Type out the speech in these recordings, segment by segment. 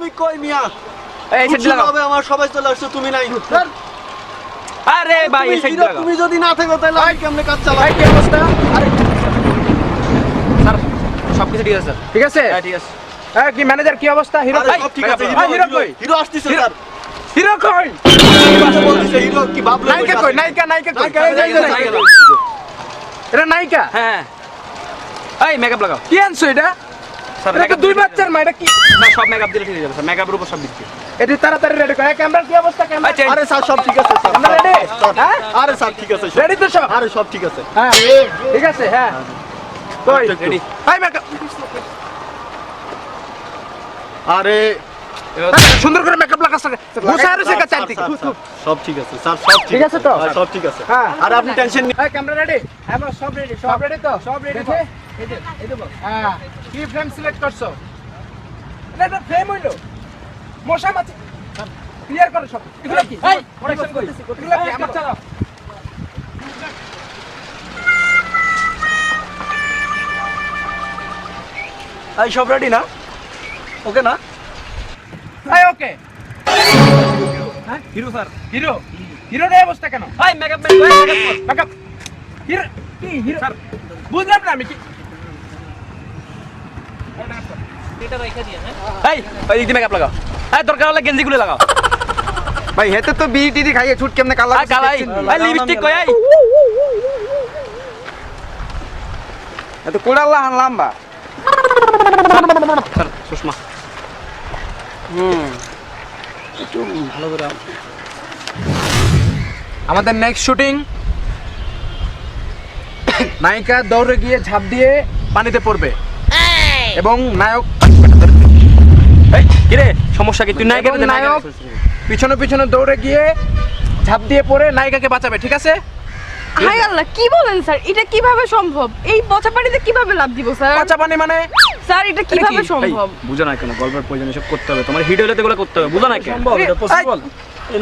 তুমি কই মিয়া এই সেট লাগাও হবে আমার সবাই চলে আসছে তুমি নাই আরে ভাই এই সেট লাগাও তুমি যদি না থাকো তাহলে আমি কেমনে কাজ চালাবো ভাই কি অবস্থা আরে স্যার সব কিছু ঠিক আছে স্যার ঠিক আছে হ্যাঁ ঠিক আছে হ্যাঁ কি ম্যানেজার কি অবস্থা হিরো সব ঠিক আছে হিরো কই হিরো আসতেছে হিরো- স্যার হিরো কই কথা বলতেছে হিরো কি ভাবলো নায়িকা কই নায়িকা নায়িকা কই। এটা নায়িকা হ্যাঁ এই মেকআপ লাগাও কি আনছো এটা স্যার এটা দুই বাচ্চার মা এটা কি? না সব মেকআপ দিলে ঠিক হয়ে যাবে স্যার মেকআপের উপর সব দিচ্ছি। এটি তাড়াতাড়ি রেডি করে। ক্যামেরা কি অবস্থা ক্যামেরা আচ্ছা আরে স্যার সব ঠিক আছে স্যার। আমরা ready? হ্যাঁ? আরে স্যার ঠিক আছে রেডি তো সব? আরে সব ঠিক আছে। হ্যাঁ ঠিক আছে হ্যাঁ। কই? আচ্ছা, রেডি হাই মেকআপ আরে সুন্দর করে মেকআপ লাগাস রয়েছে স্যার, কাছে স্যার, সব ঠিক আছে স্যার সব ঠিক আছে তো? সব ঠিক আছে। হ্যাঁ। আরে আপনি টেনশন নিন ক্যামেরা রেডি হ্যাঁ সব রেডি সব রেডি তো? সব রেডি হ্যাঁ। কি ফ্রেম সিলেক্ট করছ? না এটা ফ্রেম হইল। মশা মাছি। ক্লিয়ার করো সব। এগুলো কি? এই প্রোডাকশন কই এগুলো কি আমার? চালাও এই সব রেডি না? ওকে না? Okay hero sir. অবস্থা কেন? এই মেকআপ মেকআপ মেকআপ হিরো কি হিরো? বুঝলাম না আমি কি এই ওই দিক মেকআপ লাগাও। এই দরকার হলে গেঞ্জি গুলো লাগাও। ভাই হেতে তো বিড়ি টিড়ি খাইয়ে ছুট কেমনে কালা কালাই। এই লিপস্টিক কই এই। এত কোড়াল্লা হান লাম্বা। স্যার সুষমা। আমাদের নেক্সট শুটিং নায়িকা দৌড়ে গিয়ে ঝাঁপ দিয়ে পানিতে পড়বে। এবং নায়ক এই কি রে? সমস্যা কি? তুই এবং নায়ক পিছনে পিছনে দৌড়ে গিয়ে ঝাঁপ দিয়ে পড়ে নায়িকাকে বাঁচাবে ঠিক আছে? হাই আল্লাহ কি বলেন স্যার? এটা কীভাবে সম্ভব? এই পচা পানিতে কীভাবে লাভ দিব স্যার? বাঁচা পানি মানে? স্যার এটা কীভাবে সম্ভব? বুঝো না কেন গল্পের প্রয়োজন এসব করতে হবে। তোমার হিট এগুলো করতে হবে বুঝো না কেন? এই,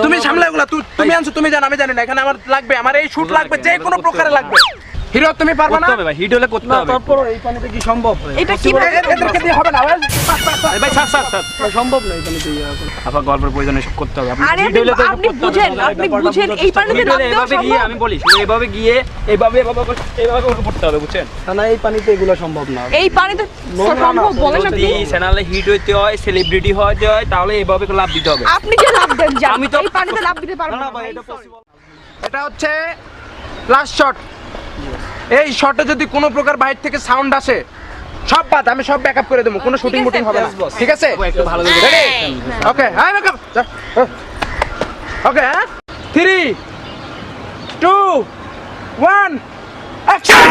তুমি সামলে তুই তুমি আনছো তুমি জানো আমি জানি না এখানে আমার লাগবে আমার এই শুট লাগবে যে কোনো প্রকারে লাগবে। হিরো তুমি পারবে না? করতে হবে ভাই হিট হলে করতে হবে। তারপর এই পানিতে কি সম্ভব? এটা এদেরকে দিয়ে হবে না? ভাই স্যার স্যার স্যার সম্ভব না এই পানিতে ইয়ে এখন। আপনার গল্পের প্রয়োজন এসব করতে হবে। আপনি আরে হিট হলে তো আপনি বুঝেন আপনি বুঝেন এই পানিতে হিট লাভ এভাবে গিয়ে আমি বলি এভাবে গিয়ে এভাবে করে করতে হবে বুঝছেন? না, না এই পানিতে এগুলো সম্ভব না। এই পানিতে সম্ভব বলেন যদি আপনি চ্যানেলে হিট হইতে হয় সেলিব্রিটি হইতে হয় তাহলে এইভাবে করে লাভ দিতে হবে। আপনি যে লাভ দেন আমি তো- এই পানিতে লাভ দিতে পারব না, না ভাই, ভাই, এটা possible এটা হচ্ছে লাস্ট শট এই শটে যদি কোনো প্রকার বাইরে থেকে সাউন্ড আসে সব বাদ আমি সব ব্যাকআপ করে দেবো কোনো শুটিং মুটিং হবে না। ঠিক আছে? একটু ভালো করে রেডি ওকে হ্যাঁ backup okay three two one action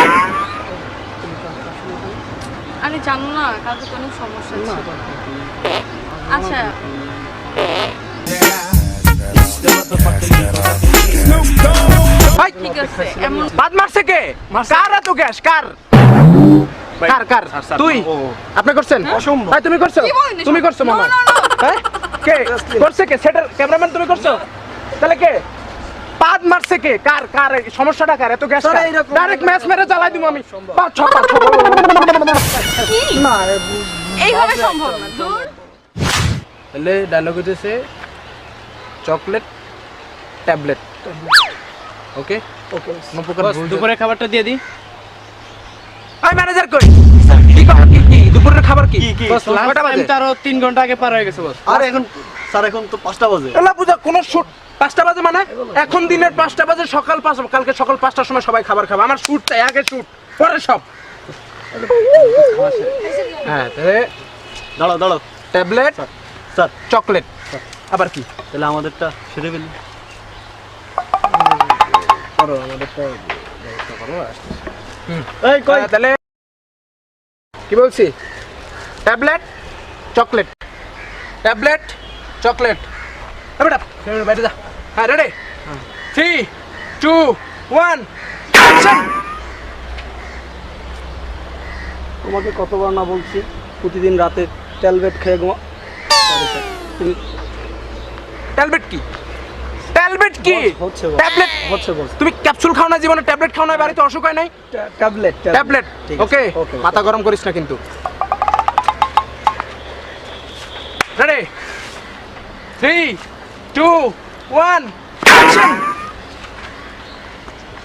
আরে জানো না কালকে তো অনেক সমস্যা ছিল। আচ্ছা। ভাই ঠিক আছে এমন বাদ মারছে কে? কার এত গ্যাস? কার? তুই। আপনি করছেন? অসম্ভব। ভাই তুমি করছ? কি বলেন এসব? তুমি করছ মামা. হ্যাঁ। কে? করছে কে? সেটার ক্যামেরাম্যান তুমি করছ? তাহলে কে? পাদ মারছে কে? কার কার? সমস্যাটা কার? এত গ্যাস স্যার, এইরকম- ডাইরেক্ট ম্যাচ মেরে চালাই দিব আমি। পাঁচ ছ পাঁচ ছ কি? এইভাবে সম্ভব না। তাহলে ডায়লগ হইতেছে চকলেট ট্যাবলেট। ওকে? ওকে। কোনো প্রকার ভুল দুপুরে খাবারটা দিয়ে দিই। ম্যানেজার কই? কি খাবার কি কি? দুপুরের খাবার কি? বস, কয়টা বাজে। আরও তিন ঘণ্টা আগে পার হয়ে গেছে বস। আর এখন স্যার এখন তো পাঁচটা বাজে। এলা বুঝা কোন শুট পাঁচটা বাজে মানে? এখন দিনের পাঁচটা বাজে সকাল পাঁচ কালকে সকাল পাঁচটার সময় সবাই খাবার খাবে। আমার শুট চাই আগে শুট পরে সব। হ্যাঁ তাহলে দাঁড়াও দাঁড়াও। Tablet sir. চকলেট। আবার কি? তাহলে আমাদেরটা সেরে ফেলি। এই কই? তাহলে কি বলছি? Tablet chocolate. Tablet chocolate. বেটা বাইরে যা। হ্যাঁ রেডি থ্রি টু ওয়ান তোমাকে কতবার না বলছি প্রতিদিন রাতে ট্যালবেট খেয়ে ঘুমা. তুমি- ট্যাবলেট কি? কি? ট্যাবলেট? হচ্ছে তুমি ক্যাপসুল খাও না জীবনে ট্যাবলেট খাও না বাড়িতে অসুখ হয় নাই? Tablet tablet. ওকে। মাথা গরম করিস না কিন্তু। Ready three two one action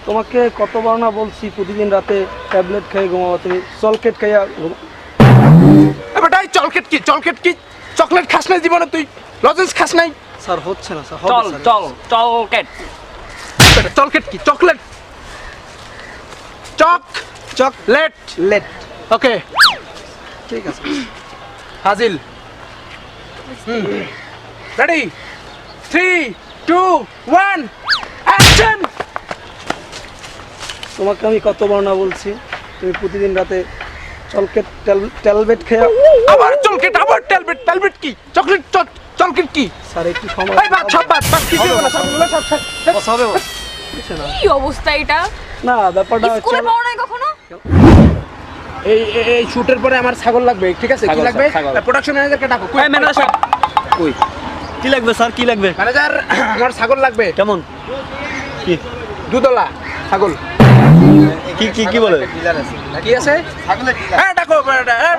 তোমাকে কতবার না বলছি প্রতিদিন রাতে ট্যাবলেট খেয়ে ঘুমাবো তুমি সলকেট খাইয়া এবারটাই চলকেট কি? চলকেট কি? চকলেট খাস না জীবনে তুই। লজেন্স খাস নাই? স্যার হচ্ছে না স্যার চল চল চল কেট বেটা, চলকেট কি? চকলেট? চক চকলেট লেট। ওকে। ঠিক আছে। হাজিল। Ready three two one action তোমাকে আমি কতবার না বলছি তুমি প্রতিদিন রাতে চলকেট ট্যাবলেট খেয়ে আবার চলকেট আবার টেলবেট। টেলবেট কি? চকলেট চলকেট কি স্যার একটু সময় এই বাদ সব বাদ বাদ কিছু না সব। বস হবে বস কি অবস্থা এটা না ব্যাপারটা স্কুলে পড়ো নাই কখনো এই এই- শুটের পরে আমার ছাগল লাগবে ঠিক আছে কি লাগবে প্রোডাকশন ম্যানেজারকে ডাকো এই ম্যানেজার সাহেব কই কি লাগবে স্যার কি লাগবে ম্যানেজার আমার ছাগল লাগবে কেমন কি দুদলা ছাগল কি কি কি বলে কি আছে হ্যাঁ ডাকো হ্যাঁ,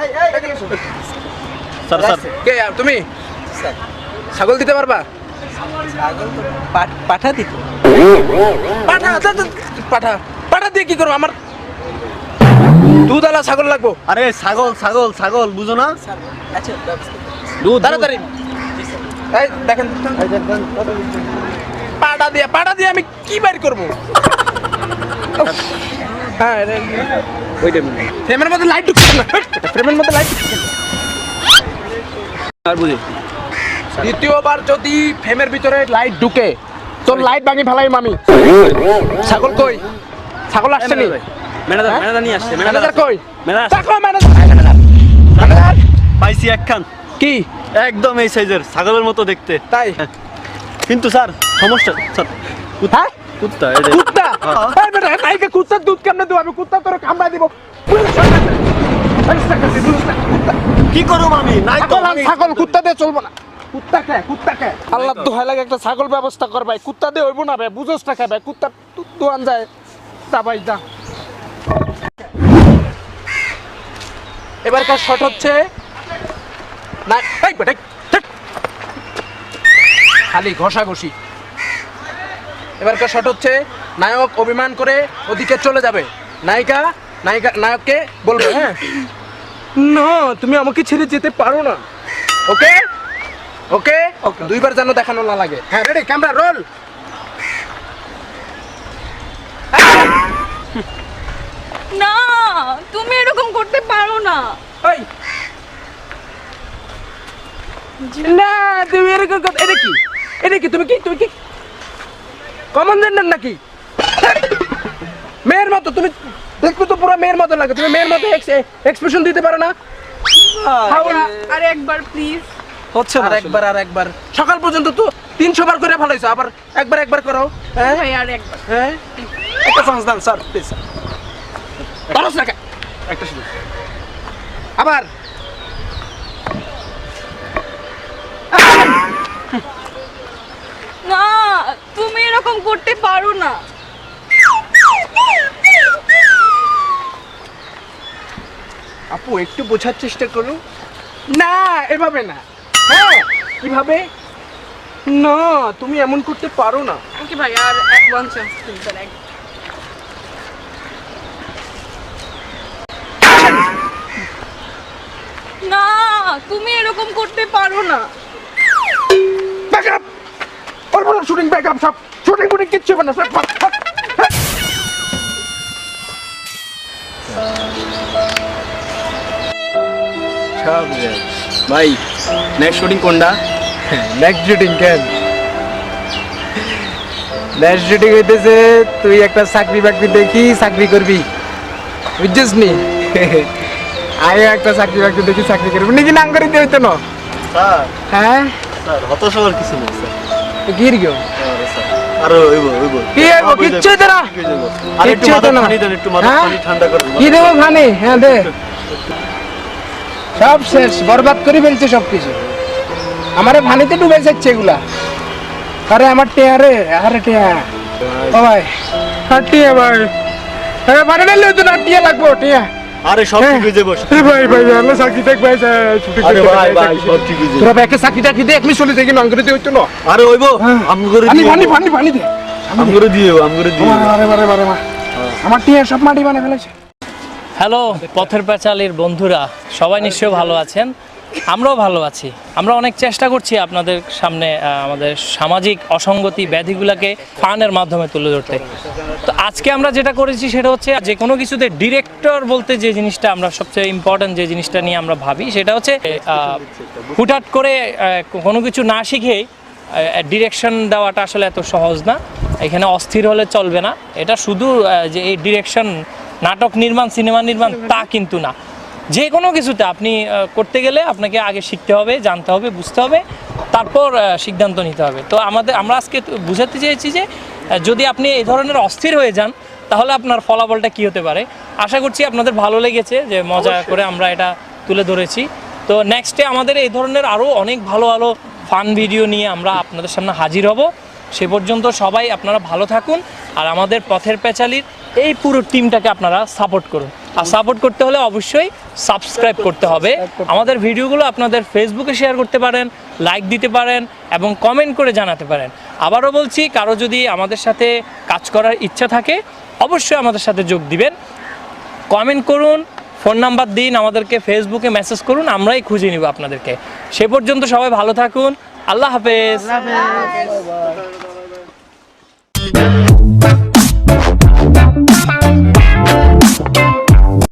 স্যার স্যার কে আর তুমি ছাগল দিতে পারবা? পাঠা দিত। পাঠা পাঠা। পাঠা দিয়ে কি করব আমার? দুধালা ছাগল লাগবো। আরে ছাগল ছাগল ছাগল বুঝো না? দুধ তাড়াতাড়ি। এই দেখেন। পাটা দিয়ে পাটা দিয়ে আমি কি বের করব? হ্যাঁ ওইটা ফ্রেমের মধ্যে লাইট ঢুকছে না। ফ্রেমের মধ্যে লাইট ঢুকছে আর বুঝি দ্বিতীয়বার যদি ফ্রেমের ভিতরে লাইট ঢুকে তোর লাইট ভাঙি ফেলাই মামি ছাগল কই? ছাগল আসছে নি? ম্যানেজার ম্যানেজার নিয়ে আসছে ম্যানেজার কই? ম্যানেজার দেখো ম্যানেজার ম্যানেজার পাইছি একখান। কি? একদম এই সাইজের ছাগলের মতো দেখতে। তাই? কিন্তু স্যার সমস্যা স্যার হ্যাঁ? কুত্তা কুত্তা? এই বেটা নাইকে কুত্তার দুধ কেমনে দেবো? আমি কুত্তা তোরে কামড়া দিব। কি করব আমি? নাই তো ছাগল কুত্তা দিয়ে চলবো না। আল্লাহ দোহাই লাগে একটা ছাগল ব্যবস্থা কর ভাই। কুত্তা দিয়ে হইব না ভাই বুঝোস না ভাই কুত্তা দোয়ান যায়। তা ভাই যা। এবারকার শট হচ্ছে না এই বেটা খালি ঘষাঘষি। এবারকার শট হচ্ছে নায়ক অভিমান করে ওদিকে চলে যাবে। নায়িকা নায়িকা নায়ককে বলবে হ্যাঁ? না তুমি আমাকে ছেড়ে যেতে পারো না। ওকে? ওকে দুইবার যেন দেখানো না লাগে। হ্যাঁ রেডি ক্যামেরা রোল না তুমি এরকম করতে পারো না। ওই না তুমি এরকম কথা- এটা কি? এটা কি? তুমি কি? তুমি কি? কমন জেন্ডার নাকি? মেয়ের মতো তুমি দেখতে তো পুরো মেয়ের মতো লাগে। তুমি মেয়ের মতো এক্সপ্রেশন দিতে পারো না। আর একবার প্লিজ হচ্ছে না আর একবার আর একবার। সকাল পর্যন্ত তো তিনশো বার করে ফেলাইছো আবার একবার একবার করো। হ্যাঁ? ভাই আর একবার। হ্যাঁ? একটা চান্স দেন স্যার প্লিজ পারস না একটা শুধু আবার। না তুমি এরকম করতে পারো না। আপু একটু বোঝার চেষ্টা করো না এভাবে না। হ্যাঁ কীভাবে? না তুমি এমন করতে পারো না। ওকে ভাই আর এক ওয়ান চান্স প্লিজ না তুমি এরকম করতে পারো না। ব্যাক আপ অল্প শুটিং ব্যাক আপ সব শুটিং ফুটিং কিচ্ছু হবে না সব ফাক। ভাই নেক্সট শুটিং কোনটা? নেক্সট শুটিং কেন? নেক্সট শুটিং হইতেছে তুই একটা চাকরি বাকরি দেখি চাকরি করবি। বুঝছিস নি? আগে একটা চাকরি বাকরি দেখি চাকরি করবি। নাকি নাম করে দিয়ে হইতো না? হ্যাঁ? হতাশ হওয়ার কিছু নেই স্যার। আরে কি হইব? কিচ্ছু হইতো না। আর একটু মাথা হ্যাঁ? ঠান্ডা কি দেবো ভানি? হ্যাঁ দে। সব শেষ বরবাদ করে ফেলছে সব কিছু। আমারে ভানিতে ডুবে যাচ্ছে এগুলা। আরে আমার টিয়া রে আরে টিয়া। ও ভাই। আর টিয়া ভাই। আরে ভানি না লইতো না টিয়া লাগবো টিয়া। আরে সব ঠিক হয়ে যাবে ভাই ভাই আল্লাহ চাকরি দেখ ভাই ছুটি আরে ভাই ভাই সব ঠিক হয়ে যাবে তোরা ব্যাকে দে একমি চলে যাই কিন্তু আঙ্গুরে দিয়ে হইতো না। আরে ওইবো আমি করে দিও পানি পানি পানি দে। আমি করে দিও আমি করে দিও আরে আরে আরে আরে আমার টিয়া সব মাটি বানায় ফেলেছে। হ্যালো, পথের পাঁচালীর বন্ধুরা, সবাই নিশ্চয়ই ভালো আছেন? আমরাও ভালো আছি। আমরা অনেক চেষ্টা করছি আপনাদের সামনে আমাদের সামাজিক অসঙ্গতি ব্যাধিগুলোকে ফানের মাধ্যমে তুলে ধরতে। তো আজকে আমরা যেটা করেছি সেটা হচ্ছে, যে কোনো কিছুতে ডিরেক্টর বলতে যে জিনিসটা আমরা সবচেয়ে ইম্পর্ট্যান্ট যে জিনিসটা নিয়ে আমরা ভাবি, সেটা হচ্ছে হুটহাট করে কোনো কিছু না শিখেই ডিরেকশন দেওয়াটা আসলে এত সহজ না। এখানে অস্থির হলে চলবে না। এটা শুধু যে এই ডিরেকশন নাটক নির্মাণ সিনেমা নির্মাণ তা কিন্তু না। যে কোনো কিছুতে আপনি করতে গেলে আপনাকে আগে শিখতে হবে জানতে হবে বুঝতে হবে তারপর সিদ্ধান্ত নিতে হবে। তো আমাদের আমরা আজকে বুঝাতে চেয়েছি যে যদি আপনি এই ধরনের অস্থির হয়ে যান তাহলে আপনার ফলাফলটা কী হতে পারে? আশা করছি আপনাদের ভালো লেগেছে যে মজা করে আমরা এটা তুলে ধরেছি। তো নেক্সটে আমাদের এই ধরনের আরও অনেক ভালো ভালো ফান ভিডিও নিয়ে আমরা আপনাদের সামনে হাজির হব। সে পর্যন্ত সবাই আপনারা ভালো থাকুন। আর আমাদের পথের পেঁচালির এই পুরো টিমটাকে আপনারা সাপোর্ট করুন। আর সাপোর্ট করতে হলে অবশ্যই সাবস্ক্রাইব করতে হবে। আমাদের ভিডিওগুলো আপনাদের ফেসবুকে শেয়ার করতে পারেন লাইক দিতে পারেন এবং কমেন্ট করে জানাতে পারেন। আবারও বলছি, কারও যদি আমাদের সাথে কাজ করার ইচ্ছা থাকে, অবশ্যই আমাদের সাথে যোগ দিবেন। কমেন্ট করুন ফোন নাম্বার দিন, আমাদেরকে ফেসবুকে মেসেজ করুন, আমরাই খুঁজে নিব আপনাদেরকে। সে পর্যন্ত সবাই ভালো থাকুন। আল্লাহ হাফেজ।